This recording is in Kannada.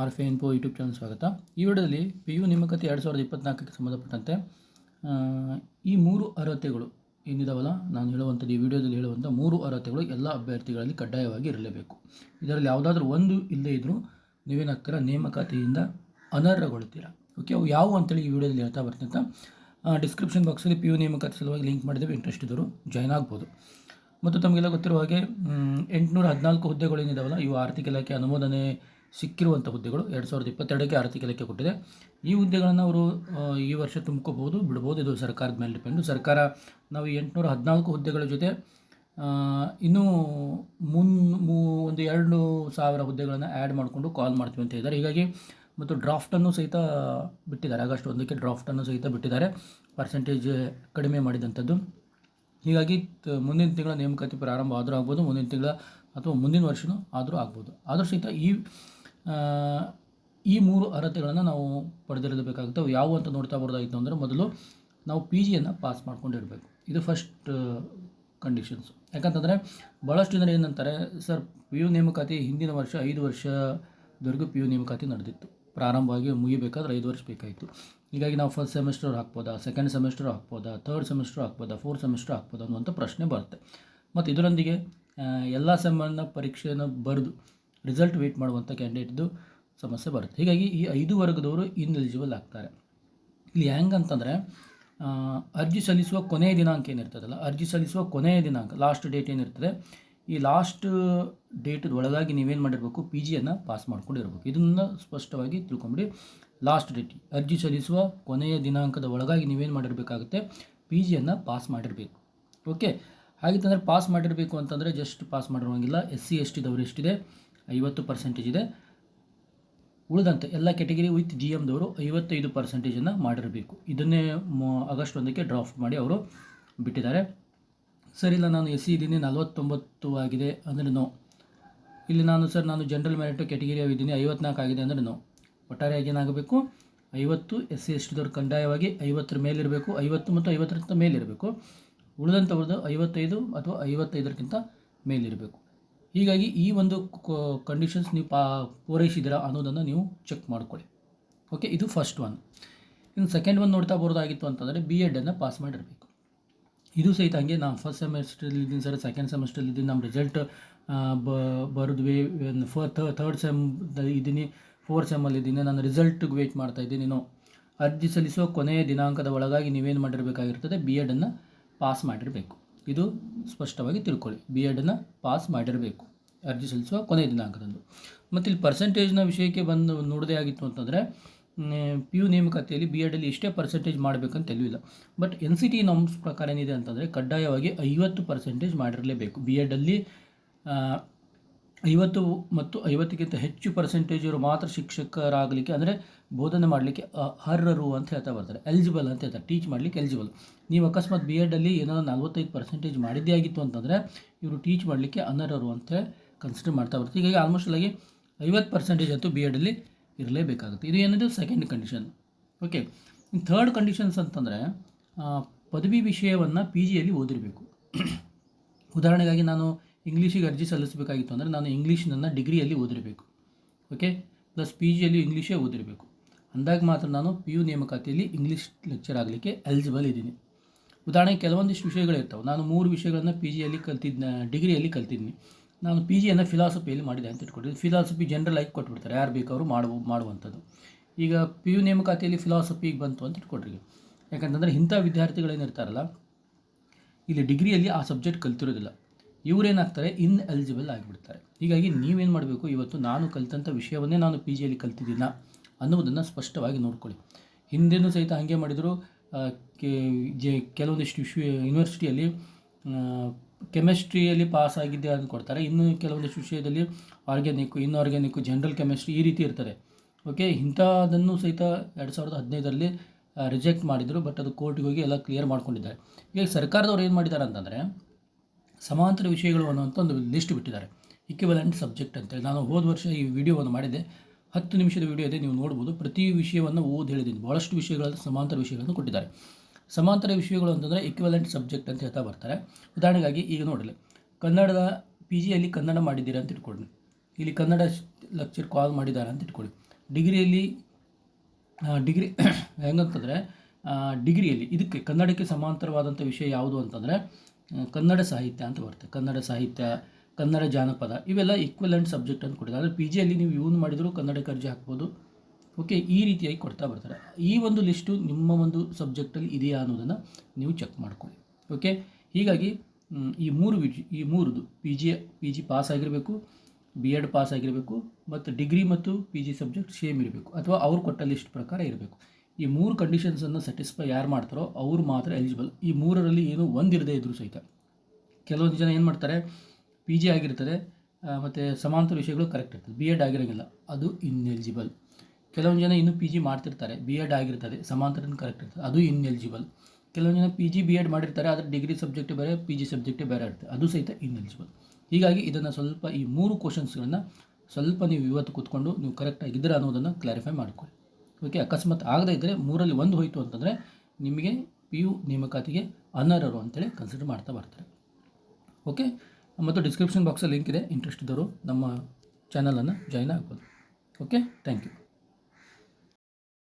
ಆರ್ ಫೆ ಇನ್ಫೋ ಯೂಟ್ಯೂಬ್ ಚಾನಲ್ ಸ್ವಾಗತ. ಈ ವಿಡಿಯೋದಲ್ಲಿ ಪಿ ಯು ನೇಮಕಾತಿ ಎರಡು ಸಾವಿರದ ಇಪ್ಪತ್ನಾಲ್ಕಕ್ಕೆ ಸಂಬಂಧಪಟ್ಟಂತೆ ಈ ಮೂರು ಅರ್ಹತೆಗಳು ಏನಿದಾವಲ್ಲ? ನಾನು ಹೇಳುವಂಥದ್ದು, ಈ ವಿಡಿಯೋದಲ್ಲಿ ಹೇಳುವಂಥ ಮೂರು ಅರ್ಹತೆಗಳು ಎಲ್ಲ ಅಭ್ಯರ್ಥಿಗಳಲ್ಲಿ ಕಡ್ಡಾಯವಾಗಿ ಇರಲೇಬೇಕು. ಇದರಲ್ಲಿ ಯಾವುದಾದ್ರೂ ಒಂದು ಇಲ್ಲದೇ ಇದ್ದರೂ ನೀವೇನಾಗ್ತೀರಾ? ನೇಮಕಾತಿಯಿಂದ ಅನರ್ಹಗೊಳ್ತೀರಾ? ಓಕೆ ಅವು ಯಾವುವು ಅಂತೇಳಿ ಈ ವಿಡಿಯೋದಲ್ಲಿ ಹೇಳ್ತಾ ಬರ್ತೀನಿ ಅಂತ. ಡಿಸ್ಕ್ರಿಪ್ಷನ್ ಬಾಕ್ಸಲ್ಲಿ ಪಿ ಯು ನೇಮಕಾತಿ ಸಲುವಾಗಿ ಲಿಂಕ್ ಮಾಡಿದ್ದೇವೆ ಇಂಟ್ರೆಸ್ಟ್ ಇದ್ದರು ಜಾಯ್ನ್ ಆಗ್ಬೋದು. ಮತ್ತು ತಮಗೆಲ್ಲ ಗೊತ್ತಿರುವ ಹಾಗೆ ಎಂಟುನೂರ ಹದಿನಾಲ್ಕು ಹುದ್ದೆಗಳು ಏನಿದಾವಲ್ಲ? ಇವು ಆರ್ಥಿಕ ಇಲಾಖೆ ಅನುಮೋದನೆ ಸಿಕ್ಕಿರುವಂಥ ಹುದ್ದೆಗಳು ಎರಡು ಸಾವಿರದ ಇಪ್ಪತ್ತೆರಡಕ್ಕೆ ಆರ್ಥಿಕ ಇಲಾಖೆ ಕೊಟ್ಟಿದೆ. ಈ ಹುದ್ದೆಗಳನ್ನು ಅವರು ಈ ವರ್ಷ ತುಂಬ್ಕೋಬಹುದು, ಬಿಡ್ಬೋದು. ಇದು ಸರ್ಕಾರದ ಮೇಲೆ ಡಿಪೆಂಡು. ಸರ್ಕಾರ, ನಾವು ಎಂಟುನೂರ ಹದಿನಾಲ್ಕು ಹುದ್ದೆಗಳ ಜೊತೆ ಇನ್ನೂ ಮುನ್, ಮೂ, ಒಂದು ಎರಡು ಸಾವಿರ ಹುದ್ದೆಗಳನ್ನು ಆ್ಯಡ್ ಮಾಡಿಕೊಂಡು ಕಾಲ್ ಮಾಡ್ತೀವಿ ಅಂತ ಹೇಳಿದ್ದಾರೆ ಹೀಗಾಗಿ ಮತ್ತು ಡ್ರಾಫ್ಟನ್ನು ಸಹಿತ ಬಿಟ್ಟಿದ್ದಾರೆ. ಆಗಸ್ಟ್ ಒಂದಕ್ಕೆ ಡ್ರಾಫ್ಟನ್ನು ಸಹಿತ ಬಿಟ್ಟಿದ್ದಾರೆ. ಪರ್ಸೆಂಟೇಜ್ ಕಡಿಮೆ ಮಾಡಿದಂಥದ್ದು. ಹೀಗಾಗಿ ಮುಂದಿನ ತಿಂಗಳ ನೇಮಕಾತಿ ಪ್ರಾರಂಭ ಆದರೂ ಆಗ್ಬೋದು, ಮುಂದಿನ ತಿಂಗಳ ಅಥವಾ ಮುಂದಿನ ವರ್ಷವೂ ಆದರೂ ಆಗ್ಬೋದು. ಆದರೂ ಸಹಿತ ಈ ಈ ಮೂರು ಅರ್ಹತೆಗಳನ್ನು ನಾವು ಪಡೆದಿರಬೇಕಾಗುತ್ತೆ. ಯಾವು ಅಂತ ನೋಡ್ತಾ ಬರೋದಾಗಿತ್ತು ಅಂದರೆ ಮೊದಲು ನಾವು ಪಿ ಜಿಯನ್ನು ಪಾಸ್ ಮಾಡ್ಕೊಂಡಿರಬೇಕು. ಇದು ಫಸ್ಟ್ ಕಂಡೀಷನ್ಸು ಯಾಕಂತಂದರೆ ಭಾಳಷ್ಟು ಜನ ಏನಂತಾರೆ, ಸರ್ ಪಿ ಯು ನೇಮಕಾತಿ ಹಿಂದಿನ ವರ್ಷ ಐದು ವರ್ಷದವರೆಗೂ ಪಿ ಯು ನೇಮಕಾತಿ ನಡೆದಿತ್ತು. ಪ್ರಾರಂಭವಾಗಿ ಮುಗಿಬೇಕಾದ್ರೆ ಐದು ವರ್ಷ ಬೇಕಾಯಿತು. ಹೀಗಾಗಿ ನಾವು ಫಸ್ಟ್ ಸೆಮಿಸ್ಟರ್ ಹಾಕ್ಬೋದಾ? ಸೆಕೆಂಡ್ ಸೆಮಿಸ್ಟರ್ ಹಾಕ್ಬೋದಾ? ಥರ್ಡ್ ಸೆಮಿಸ್ಟರ್ ಹಾಕ್ಬೋದಾ? ಫೋರ್ತ್ ಸೆಮಿಸ್ಟರ್ ಹಾಕ್ಬೋದಾ? ಅನ್ನುವಂಥ ಪ್ರಶ್ನೆ ಬರುತ್ತೆ. ಮತ್ತು ಇದರೊಂದಿಗೆ ಎಲ್ಲ ಸೆಮ್ಮನ್ನು ಪರೀಕ್ಷೆಯನ್ನು ಬರೆದು ರಿಸಲ್ಟ್ ವೇಟ್ ಮಾಡುವಂಥ ಕ್ಯಾಂಡಿಡೇಟ್ದು ಸಮಸ್ಯೆ ಬರುತ್ತೆ. ಹೀಗಾಗಿ ಈ ಐದು ವರ್ಗದವರು ಇನ್ಎಲಿಜಿಬಲ್ ಆಗ್ತಾರೆ. ಇಲ್ಲಿ ಹೆಂಗಂತಂದರೆ ಅರ್ಜಿ ಸಲ್ಲಿಸುವ ಕೊನೆಯ ದಿನಾಂಕ ಏನಿರ್ತದಲ್ಲ, ಅರ್ಜಿ ಸಲ್ಲಿಸುವ ಕೊನೆಯ ದಿನಾಂಕ ಲಾಸ್ಟ್ ಡೇಟ್ ಏನಿರ್ತದೆ, ಈ ಲಾಸ್ಟ್ ಡೇಟ್ ಒಳಗಾಗಿ ನೀವೇನು ಮಾಡಿರಬೇಕು ಪಿ ಜಿಯನ್ನು ಪಾಸ್ ಮಾಡ್ಕೊಂಡಿರ್ಬೇಕು. ಇದನ್ನು ಸ್ಪಷ್ಟವಾಗಿ ತಿಳ್ಕೊಂಬಿಡಿ. ಲಾಸ್ಟ್ ಡೇಟ್ ಅರ್ಜಿ ಸಲ್ಲಿಸುವ ಕೊನೆಯ ದಿನಾಂಕದ ಒಳಗಾಗಿ ನೀವೇನು ಮಾಡಿರಬೇಕಾಗುತ್ತೆ ಪಿ ಜಿಯನ್ನು ಪಾಸ್ ಮಾಡಿರಬೇಕು. ಓಕೆ ಹಾಗಿತ್ತಂದರೆ ಪಾಸ್ ಮಾಡಿರಬೇಕು ಅಂತಂದರೆ ಜಸ್ಟ್ ಪಾಸ್ ಮಾಡಿರೋಂಗಿಲ್ಲ ಎಸ್ ಸಿ ಎಸ್ ಟಿದವರು ಎಷ್ಟಿದೆ? ಐವತ್ತು ಪರ್ಸೆಂಟೇಜ್ ಇದೆ. ಉಳಿದಂತೆ ಎಲ್ಲ ಕೆಟಗರಿ ವಿತ್ ಜಿ ಎಮ್ದವರು ಐವತ್ತೈದು ಪರ್ಸೆಂಟೇಜನ್ನು ಮಾಡಿರಬೇಕು. ಇದನ್ನೇ ಆಗಸ್ಟ್ ಒಂದಕ್ಕೆ ಡ್ರಾಫ್ಟ್ ಮಾಡಿ ಅವರು ಬಿಟ್ಟಿದ್ದಾರೆ. ಸರ್, ಇಲ್ಲ ನಾನು ಎಸ್ ಸಿ ಇದ್ದೀನಿ, ನಲವತ್ತೊಂಬತ್ತು ಆಗಿದೆ ಅಂದರೆ ನೋ ಇಲ್ಲಿ ನಾನು ಸರ್, ನಾನು ಜನರಲ್ ಮೆರಿಟ್ ಕೆಟಗರಿ ಆಗಿದ್ದೀನಿ, ಐವತ್ನಾಲ್ಕು ಆಗಿದೆ ಅಂದರೆ ನೋ ಒಟ್ಟಾರೆಯಾಗಿ ಏನಾಗಬೇಕು ಐವತ್ತು ಎಸ್ ಸಿ ಎಸ್ ಟಿದವ್ರು ಕಡ್ಡಾಯವಾಗಿ ಐವತ್ತರ ಮೇಲಿರಬೇಕು ಐವತ್ತು ಮತ್ತು ಐವತ್ತರಕ್ಕಿಂತ ಮೇಲಿರಬೇಕು ಉಳಿದಂಥವ್ರದ್ದು ಐವತ್ತೈದು ಅಥವಾ ಐವತ್ತೈದಕ್ಕಿಂತ ಮೇಲಿರಬೇಕು ಹೀಗಾಗಿ ಈ ಒಂದು ಕಂಡೀಷನ್ಸ್ ನೀವು ಪಾ, ಪೂರೈಸಿದ್ದೀರಾ ಅನ್ನೋದನ್ನು ನೀವು ಚೆಕ್ ಮಾಡ್ಕೊಳ್ಳಿ. ಓಕೆ ಇದು ಫಸ್ಟ್ ಒನ್ ಇನ್ನು ಸೆಕೆಂಡ್ ಒನ್ ನೋಡ್ತಾ ಬರೋದಾಗಿತ್ತು ಅಂತಂದರೆ ಬಿ ಎಡನ್ನು ಪಾಸ್ ಮಾಡಿರಬೇಕು. ಇದು ಸಹಿತ ಹಾಗೆ ನಾನು ಫಸ್ಟ್ ಸೆಮಿಸ್ಟ್ರಲ್ಲಿ ಇದ್ದೀನಿ ಸರ್ ಸೆಕೆಂಡ್ ಸೆಮಿಸ್ಟ್ರಲ್ಲಿ ಇದ್ದೀನಿ ನಮ್ಮ ರಿಸಲ್ಟ್ ಬ, ಬರೆದ್ವಿ ಫೋರ್ ಥರ್ಡ್ ಸೆಮ್ ಇದ್ದೀನಿ ಫೋರ್ ಸೆಮ್ಮಲ್ಲಿ ಇದ್ದೀನಿ ನಾನು ರಿಸಲ್ಟ್ಗೆ ವೇಟ್ ಮಾಡ್ತಾ ಇದ್ದೀನಿ ಅರ್ಜಿ ಸಲ್ಲಿಸುವ ಕೊನೆಯ ದಿನಾಂಕದ ಒಳಗಾಗಿ ನೀವೇನು ಮಾಡಿರಬೇಕಾಗಿರ್ತದೆ ಬಿ ಎಡನ್ನು ಪಾಸ್ ಮಾಡಿರಬೇಕು. ಇದು ಸ್ಪಷ್ಟವಾಗಿ ತಿಳ್ಕೊಳ್ಳಿ. ಬಿ ಎಡನ್ನು ಪಾಸ್ ಮಾಡಿರಬೇಕು. ಅರ್ಜಿ ಸಲ್ಲಿಸುವ ಕೊನೆಯ ದಿನಾಂಕದಂದು. ಮತ್ತು ಇಲ್ಲಿ ಪರ್ಸೆಂಟೇಜ್ನ ವಿಷಯಕ್ಕೆ ಬಂದು ನೋಡದೇ ಆಗಿತ್ತು ಅಂತಂದರೆ ಪಿ ಯು ನೇಮಕಾತಿಯಲ್ಲಿ ಬಿ ಎಡಲ್ಲಿ ಎಷ್ಟೇ ಪರ್ಸೆಂಟೇಜ್ ಮಾಡಬೇಕಂತ ಇಲ್ಲ but N C T norms ಪ್ರಕಾರ ಏನಿದೆ ಅಂತಂದರೆ ಕಡ್ಡಾಯವಾಗಿ ಐವತ್ತು ಪರ್ಸೆಂಟೇಜ್ ಮಾಡಿರಲೇಬೇಕು. ಬಿ ಎಡಲ್ಲಿ ಐವತ್ತು ಮತ್ತು ಐವತ್ತಕ್ಕಿಂತ ಹೆಚ್ಚು ಪರ್ಸೆಂಟೇಜ್ ಇವರು ಮಾತ್ರ ಶಿಕ್ಷಕರಾಗಲಿಕ್ಕೆ ಅಂದರೆ ಬೋಧನೆ ಮಾಡಲಿಕ್ಕೆ ಅರ್ಹರು ಅಂತ ಹೇಳ್ತಾ ಬರ್ತಾರೆ. ಎಲಿಜಿಬಲ್ ಅಂತ ಹೇಳ್ತಾರೆ. ಟೀಚ್ ಮಾಡಲಿಕ್ಕೆ ಎಲಿಜಿಬಲ್ ನೀವು ಅಕಸ್ಮಾತ್ ಬಿ ಎಡಲ್ಲಿ ಏನೋ ನಲ್ವತ್ತೈದು ಪರ್ಸೆಂಟೇಜ್ ಮಾಡಿದ್ದೇ ಆಗಿತ್ತು ಅಂತಂದರೆ ಇವರು ಟೀಚ್ ಮಾಡಲಿಕ್ಕೆ ಅನರ್ಹರು ಅಂತ ಕನ್ಸಿಡರ್ ಮಾಡ್ತಾ ಬರ್ತಾರೆ. ಹೀಗಾಗಿ ಆಲ್ಮೋಸ್ಟ್ ಆಗಿ ಐವತ್ತು ಪರ್ಸೆಂಟೇಜ್ ಅಂತೂ ಬಿ ಎಡಲ್ಲಿ ಇರಲೇಬೇಕಾಗುತ್ತೆ. ಇದು ಏನಿದೆ second condition okay third conditions ಅಂತಂದರೆ ಪದವಿ ವಿಷಯವನ್ನು ಪಿ ಜಿಯಲ್ಲಿ ಓದಿರಬೇಕು. ಉದಾಹರಣೆಗಾಗಿ ನಾನು ಇಂಗ್ಲೀಷಿಗೆ ಅರ್ಜಿ ಸಲ್ಲಿಸಬೇಕಾಗಿತ್ತು ಅಂದರೆ ನಾನು ಇಂಗ್ಲೀಷ್ನನ್ನು ಡಿಗ್ರಿಯಲ್ಲಿ ಓದಿರಬೇಕು. ಓಕೆ ಪ್ಲಸ್ ಪಿ ಜಿಯಲ್ಲಿ ಇಂಗ್ಲೀಷೇ ಓದಿರಬೇಕು. ಅಂದಾಗ ಮಾತ್ರ ನಾನು ಪಿ ಯು ನೇಮಕಾತಿಯಲ್ಲಿ ಇಂಗ್ಲೀಷ್ ಲೆಕ್ಚರ್ ಆಗಲಿಕ್ಕೆ ಎಲಿಜಿಬಲ್ ಇದ್ದೀನಿ. ಉದಾಹರಣೆಗೆ ಕೆಲವೊಂದಿಷ್ಟು ವಿಷಯಗಳಿರ್ತಾವೆ ನಾನು ಮೂರು ವಿಷಯಗಳನ್ನು ಪಿ ಜಿಯಲ್ಲಿ ಕಲ್ತಿದ್ದ ಡಿಗ್ರಿಯಲ್ಲಿ ಕಲ್ತಿದ್ದೀನಿ ನಾನು ಪಿ ಜಿಯನ್ನು ಫಿಲಾಸಫಿಯಲ್ಲಿ ಮಾಡಿದೆ ಅಂತ ಇಟ್ಕೊಂಡಿದ್ದೆ ಫಿಲಾಸಫಿ ಜನರಲ್ ಆಗಿ ಕೊಟ್ಬಿಡ್ತಾರೆ. ಯಾರು ಬೇಕಾದ್ರು ಮಾಡುವ, ಮಾಡುವಂಥದ್ದು. ಈಗ ಪಿ ಯು ನೇಮಕಾತಿಯಲ್ಲಿ ಫಿಲಾಸಫಿಗೆ ಬಂತು ಅಂತ ಇಟ್ಕೊಡ್ರಿ ಯಾಕಂತಂದರೆ ಇಂಥ ವಿದ್ಯಾರ್ಥಿಗಳೇನಿರ್ತಾರಲ್ಲ, ಇಲ್ಲಿ ಡಿಗ್ರಿಯಲ್ಲಿ ಆ ಸಬ್ಜೆಕ್ಟ್ ಕಲ್ತಿರೋದಿಲ್ಲ. ಇವರೇನಾಗ್ತಾರೆ, ಇನ್ ಎಲಿಜಿಬಲ್ ಆಗಿಬಿಡ್ತಾರೆ. ಹೀಗಾಗಿ ನೀವೇನು ಮಾಡಬೇಕು, ಇವತ್ತು ನಾನು ಕಲಿತಂಥ ವಿಷಯವನ್ನೇ ನಾನು ಪಿ ಜಿಯಲ್ಲಿ ಕಲ್ತಿದ್ದೀನ ಅನ್ನೋದನ್ನು ಸ್ಪಷ್ಟವಾಗಿ ನೋಡ್ಕೊಳ್ಳಿ. ಹಿಂದೆನೂ ಸಹಿತ ಹಾಗೆ ಮಾಡಿದರು ಜೆ, ಕೆಲವೊಂದಿಷ್ಟು ವಿಶ್ವ ಯೂನಿವರ್ಸಿಟಿಯಲ್ಲಿ ಕೆಮಿಸ್ಟ್ರಿಯಲ್ಲಿ ಪಾಸ್ ಆಗಿದ್ದೆ ಅಂತ ಕೊಡ್ತಾರೆ. ಇನ್ನು ಕೆಲವೊಂದಿಷ್ಟು ವಿಷಯದಲ್ಲಿ ಆರ್ಗ್ಯಾನಿಕ್ಕು ಇನ್ಆರ್ಗ್ಯಾನಿಕ್ಕು ಜನರಲ್ ಕೆಮಿಸ್ಟ್ರಿ ಈ ರೀತಿ ಇರ್ತಾರೆ ಓಕೆ ಇಂಥದನ್ನು ಸಹಿತ ಎರಡು ಸಾವಿರದ ಹದಿನೈದರಲ್ಲಿ ರಿಜೆಕ್ಟ್ ಮಾಡಿದರು ಬಟ್ ಅದು ಕೋರ್ಟಿಗೆ ಹೋಗಿ ಎಲ್ಲ ಕ್ಲಿಯರ್ ಮಾಡ್ಕೊಂಡಿದ್ದಾರೆ. ಈಗ ಸರ್ಕಾರದವ್ರು ಏನು ಮಾಡಿದ್ದಾರೆ ಅಂತಂದರೆ ಸಮಾಂತರ ವಿಷಯಗಳು ಅನ್ನುವಂಥ ಒಂದು ಲಿಸ್ಟ್ ಬಿಟ್ಟಿದ್ದಾರೆ. ಇಕ್ವಿವೆಲೆಂಟ್ ಸಬ್ಜೆಕ್ಟ್ ಅಂತೇಳಿ ನಾನು ಹೋದ ವರ್ಷ ಈ ವಿಡಿಯೋವನ್ನು ಮಾಡಿದೆ ಹತ್ತು ನಿಮಿಷದ ವಿಡಿಯೋ ಇದೆ, ನೀವು ನೋಡ್ಬೋದು. ಪ್ರತಿ ವಿಷಯವನ್ನು ಓದಿ ಹೇಳಿದ್ದೀನಿ. ಭಾಳಷ್ಟು ವಿಷಯಗಳಲ್ಲಿ ಸಮಾಂತರ ವಿಷಯಗಳನ್ನು ಕೊಟ್ಟಿದ್ದಾರೆ. ಸಮಾಂತರ ವಿಷಯಗಳು ಅಂತಂದರೆ ಇಕ್ವಿವೆಲೆಂಟ್ ಸಬ್ಜೆಕ್ಟ್ ಅಂತ ಹೇಳ್ತಾ ಬರ್ತಾರೆ. ಉದಾಹರಣೆಗಾಗಿ ಈಗ ನೋಡಲಿ ಕನ್ನಡದ ಪಿ ಜಿಯಲ್ಲಿ ಕನ್ನಡ ಮಾಡಿದ್ದೀರಾ ಅಂತ ಇಟ್ಕೊಳ್ಳಿ. ಇಲ್ಲಿ ಕನ್ನಡ ಲೆಕ್ಚರ್ ಕಾಲ್ ಮಾಡಿದ್ದಾರೆ ಅಂತ ಇಟ್ಕೊಳ್ಳಿ. ಡಿಗ್ರಿಯಲ್ಲಿ ಡಿಗ್ರಿ ಹೆಂಗಂತಂದರೆ ಡಿಗ್ರಿಯಲ್ಲಿ ಇದಕ್ಕೆ ಕನ್ನಡಕ್ಕೆ ಸಮಾಂತರವಾದಂಥ ವಿಷಯ ಯಾವುದು ಅಂತಂದರೆ ಕನ್ನಡ ಸಾಹಿತ್ಯ ಅಂತ ಬರುತ್ತೆ. ಕನ್ನಡ ಸಾಹಿತ್ಯ, ಕನ್ನಡ ಜಾನಪದ, ಇವೆಲ್ಲ ಈಕ್ವಲೆಂಟ್ ಸಬ್ಜೆಕ್ಟ್ ಅಂತ ಕೊಡ್ತಾರೆ. ಆದರೆ ಪಿ ಜಿಯಲ್ಲಿ ನೀವು ಇವನು ಮಾಡಿದರೂ ಕನ್ನಡಕ್ಕೆ ಅರ್ಜಿ ಹಾಕ್ಬೋದು. ಓಕೆ ಈ ರೀತಿಯಾಗಿ ಕೊಡ್ತಾ ಬರ್ತಾರೆ. ಈ ಒಂದು ಲಿಸ್ಟು ನಿಮ್ಮ ಒಂದು ಸಬ್ಜೆಕ್ಟಲ್ಲಿ ಇದೆಯಾ ಅನ್ನೋದನ್ನು ನೀವು ಚೆಕ್ ಮಾಡ್ಕೊಳ್ಳಿ. ಓಕೆ ಹೀಗಾಗಿ ಈ ಮೂರು ವಿಜಿ, ಈ ಮೂರದು P G P G pass ಆಗಿರಬೇಕು ಬಿ ಎಡ್ ಪಾಸ್ ಆಗಿರಬೇಕು, ಮತ್ತು ಡಿಗ್ರಿ ಮತ್ತು ಪಿ ಜಿ ಸಬ್ಜೆಕ್ಟ್ ಸೇಮ್ ಇರಬೇಕು. ಅಥವಾ ಅವ್ರು ಕೊಟ್ಟ ಲಿಸ್ಟ್ ಪ್ರಕಾರ ಇರಬೇಕು. ಈ ಮೂರು ಕಂಡೀಷನ್ಸನ್ನು ಸ್ಯಾಟಿಸ್ಫೈ ಯಾರು ಮಾಡ್ತಾರೋ ಅವರು ಮಾತ್ರ ಎಲಿಜಿಬಲ್ ಈ ಮೂರರಲ್ಲಿ ಏನು ಒಂದಿರದೇ ಇದ್ದರೂ ಸಹಿತ. ಕೆಲವೊಂದು ಜನ ಏನು ಮಾಡ್ತಾರೆ ಪಿ ಜಿ ಆಗಿರ್ತದೆ ಮತ್ತು ಸಮಾಂತರ ವಿಷಯಗಳು ಕರೆಕ್ಟ್ ಇರ್ತದೆ. ಬಿ ಎಡ್ ಆಗಿರೋಂಗಿಲ್ಲ. ಅದು ಇನ್ಎಲಿಜಿಬಲ್ ಕೆಲವೊಂದು ಜನ ಇನ್ನೂ ಪಿ ಜಿ ಮಾಡ್ತಿರ್ತಾರೆ. ಬಿ ಎಡ್ ಆಗಿರ್ತದೆ ಸಮಾಂತರ ಕರೆಕ್ಟ್ ಇರ್ತದೆ. ಅದು ಇನ್ಎಲಿಜಿಬಲ್ ಕೆಲವೊಂದು ಜನ ಪಿ ಜಿ ಬಿ ಎಡ್ ಮಾಡಿರ್ತಾರೆ, ಆದರೆ ಡಿಗ್ರಿ ಸಬ್ಜೆಕ್ಟ್ ಬೇರೆ ಪಿ ಜಿ ಸಬ್ಜೆಕ್ಟೇ ಬೇರೆ ಇರುತ್ತೆ ಅದು ಸಹಿತ ಇನ್ಎಲಿಜಿಬಲ್ ಹೀಗಾಗಿ ಇದನ್ನು ಸ್ವಲ್ಪ ಈ ಮೂರು ಕ್ವಶನ್ಸ್ಗಳನ್ನು ಸ್ವಲ್ಪ ನೀವು ಇವತ್ತು ಕೂತ್ಕೊಂಡು ನೀವು ಕರೆಕ್ಟಾಗಿದ್ದೀರಾ ಅನ್ನೋದನ್ನು ಕ್ಲಾರಿಫೈ ಮಾಡ್ಕೊಳ್ಳಿ. ಓಕೆ, ಅಕಸ್ಮಾತ್ ಆಗದೇ ಇದ್ದರೆ ಮೂರಲ್ಲಿ ಒಂದು ಹೋಯಿತು ಅಂತಂದರೆ ನಿಮಗೆ ಪಿ ಯು ನೇಮಕಾತಿಗೆ ಅನರ್ಹರು ಅಂತೇಳಿ ಕನ್ಸಿಡರ್ ಮಾಡ್ತಾ ಬರ್ತಾರೆ. ಓಕೆ, ಮತ್ತು ಡಿಸ್ಕ್ರಿಪ್ಷನ್ ಬಾಕ್ಸಲ್ಲಿ ಲಿಂಕ್ ಇದೆ. ಇಂಟ್ರೆಸ್ಟ್ ಇದ್ದವರು ನಮ್ಮ ಚಾನಲನ್ನು ಜಾಯ್ನ್ ಆಗ್ಬೋದು. Okay thank you